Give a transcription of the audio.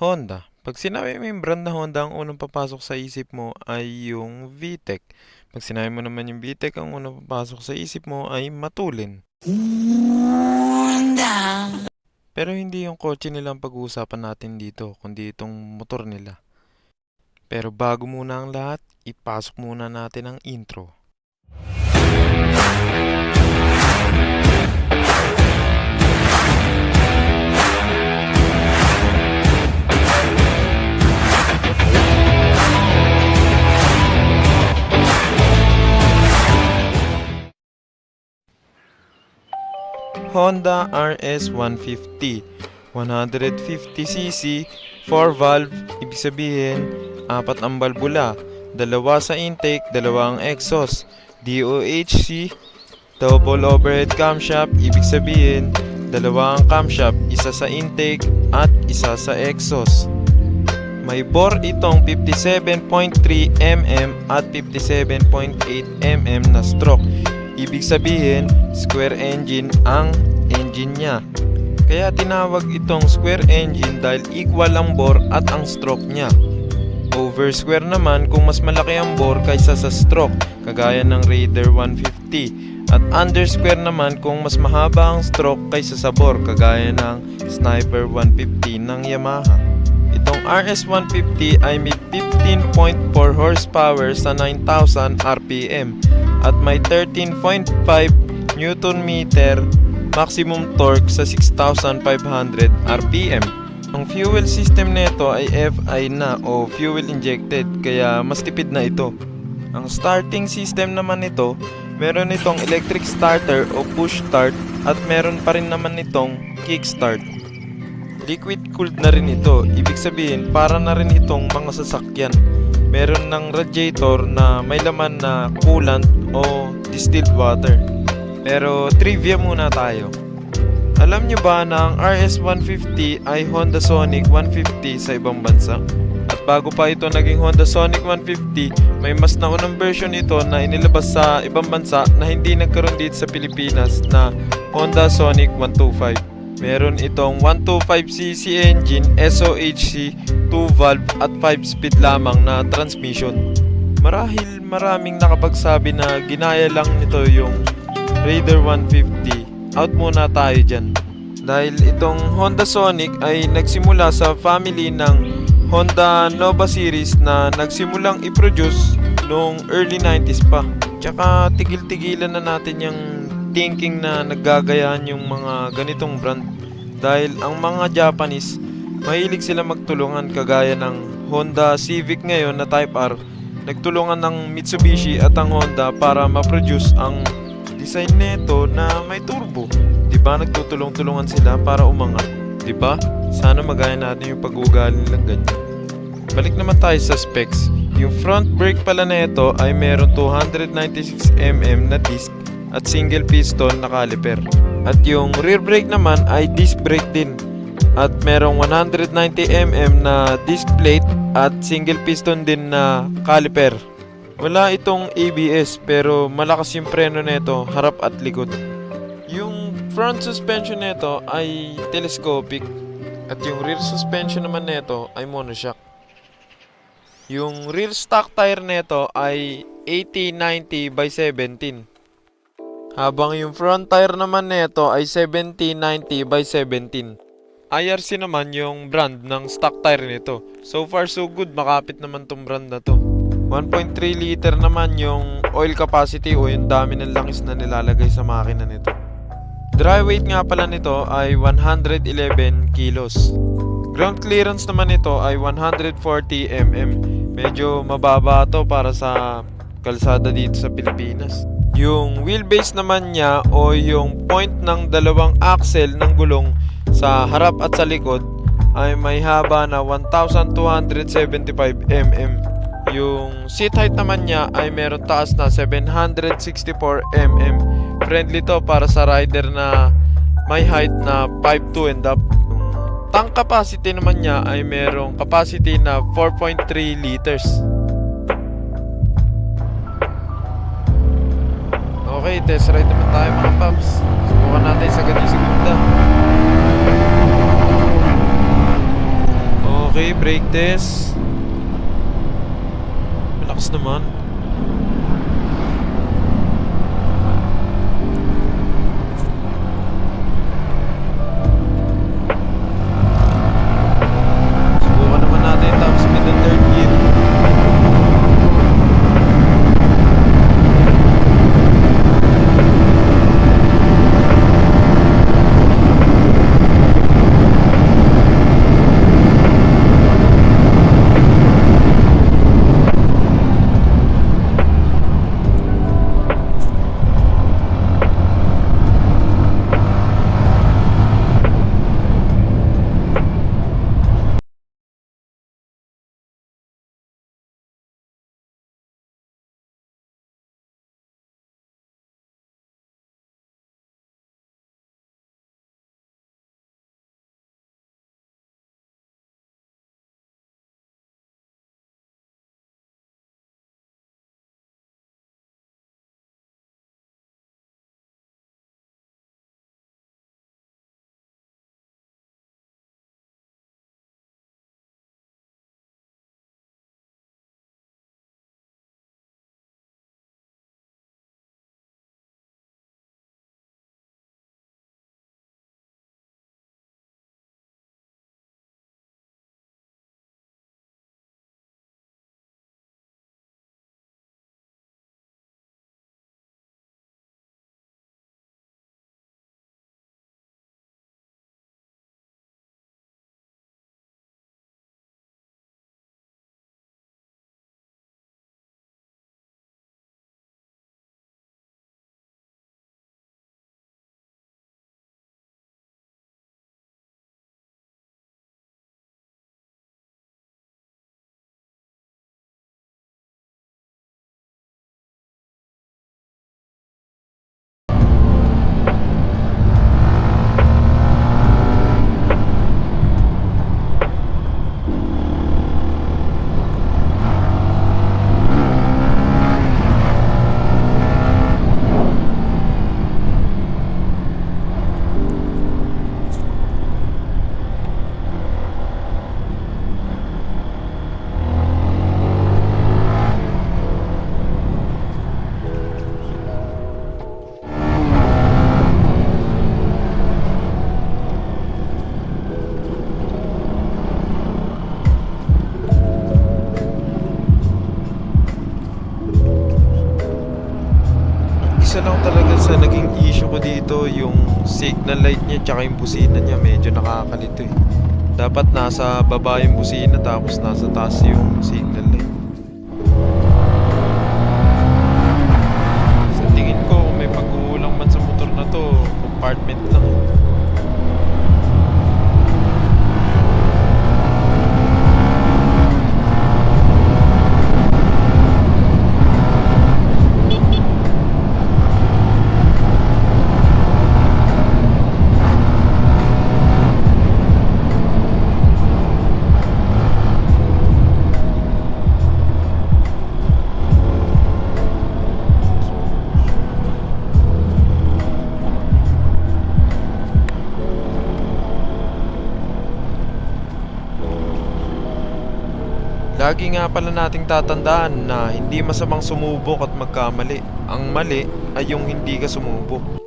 Honda. Pag sinabi mo yung brand na Honda, ang unang papasok sa isip mo ay yung VTEC. Pag sinabi mo naman yung VTEC, ang unang papasok sa isip mo ay matulin. Pero hindi yung kotse nila ang pag-uusapan natin dito, kundi itong motor nila. Pero bago muna ang lahat, ipasok muna natin ang intro. Honda RS 150 150cc 4 valve ibig sabihin apat ang balbula dalawa sa intake dalawa ang exhaust DOHC double overhead camshaft ibig sabihin dalawa ang camshaft isa sa intake at isa sa exhaust. May bore itong 57.3 mm at 57.8 mm na stroke Ibig sabihin, square engine ang engine niya. Kaya tinawag itong square engine dahil equal ang bore at ang stroke niya. Over square naman kung mas malaki ang bore kaysa sa stroke, kagaya ng Raider 150. At under square naman kung mas mahaba ang stroke kaysa sa bore, kagaya ng Sniper 150 ng Yamaha. Itong RS150 ay may 15.4 horsepower sa 9,000 RPM at may 13.5 Newton meter maximum torque sa 6,500 RPM. Ang fuel system nito ay FI na o fuel injected kaya mas tipid na ito. Ang starting system naman nito, meron itong electric starter o push start at meron pa rin naman itong kickstart. Liquid cooled na rin ito, ibig sabihin para na rin itong mga sasakyan. Meron ng radiator na may laman na coolant o distilled water. Pero trivia muna tayo. Alam nyo ba na ang RS150 ay Honda Sonic 150 sa ibang bansa? At bago pa ito naging Honda Sonic 150, may mas naunang version ito na inilabas sa ibang bansa na hindi nagkaroon dito sa Pilipinas na Honda Sonic 125. Meron itong 125cc engine, SOHC, 2 valve at 5 speed lamang na transmission. Marahil maraming nakapagsabi na ginaya lang nito yung Raider 150. Out muna tayo dyan. Dahil itong Honda Sonic ay nagsimula sa family ng Honda Nova series na nagsimulang i-produce noong early 90s pa. Tsaka tigil-tigilan na natin yung thinking na naggagayahan yung mga ganitong brand. Dahil ang mga Japanese, mahilig sila magtulungan kagaya ng Honda Civic ngayon na Type R. Nagtulungan ng Mitsubishi at ang Honda para ma-produce ang design nito na may turbo. 'Di ba nagtutulong-tulungan sila para umangat? 'Di ba? Sana magaya natin yung pag-uugali nilang ganyan. Balik naman tayo sa specs. Yung front brake pala nito ay meron 296mm na disc at single piston na caliper. At yung rear brake naman ay disc brake din. At merong 190mm na disc plate at single piston din na caliper. Wala itong ABS pero malakas yung preno nito harap at likod. Yung front suspension nito ay telescopic at yung rear suspension naman nito ay monoshock. Yung rear stock tire nito ay 80-90 by 17. Habang yung front tire naman nito ay 70-90 by 17. IRC naman yung brand ng stock tire nito. So far so good, makapit naman tong brand na to. 1.3 liter naman yung oil capacity o yung dami ng langis na nilalagay sa makina nito. Dry weight nga pala nito ay 111 kilos. Ground clearance naman nito ay 140 mm. Medyo mababa to para sa kalsada dito sa Pilipinas. Yung wheelbase naman niya o yung point ng dalawang axle ng gulong sa harap at sa likod ay may haba na 1,275 mm. Yung seat height naman niya ay meron taas na 764 mm. Friendly to para sa rider na may height na 5'2 and up. Tank capacity naman niya ay merong capacity na 4.3 liters. Okay, test ride naman tayo mga paps. Subukan natin sa ganyan segunda. Okay, brake test. Malakas naman. Signal light niya tsaka yung busina niya medyo nakakalito eh. Dapat nasa baba yung busina tapos nasa taas yung signal light. Sa tingin ko may pagkukulang man sa motor na to, compartment lang Lagi nga pala nating tatandaan na hindi masamang sumubok at magkamali. Ang mali ay yung hindi ka sumubok.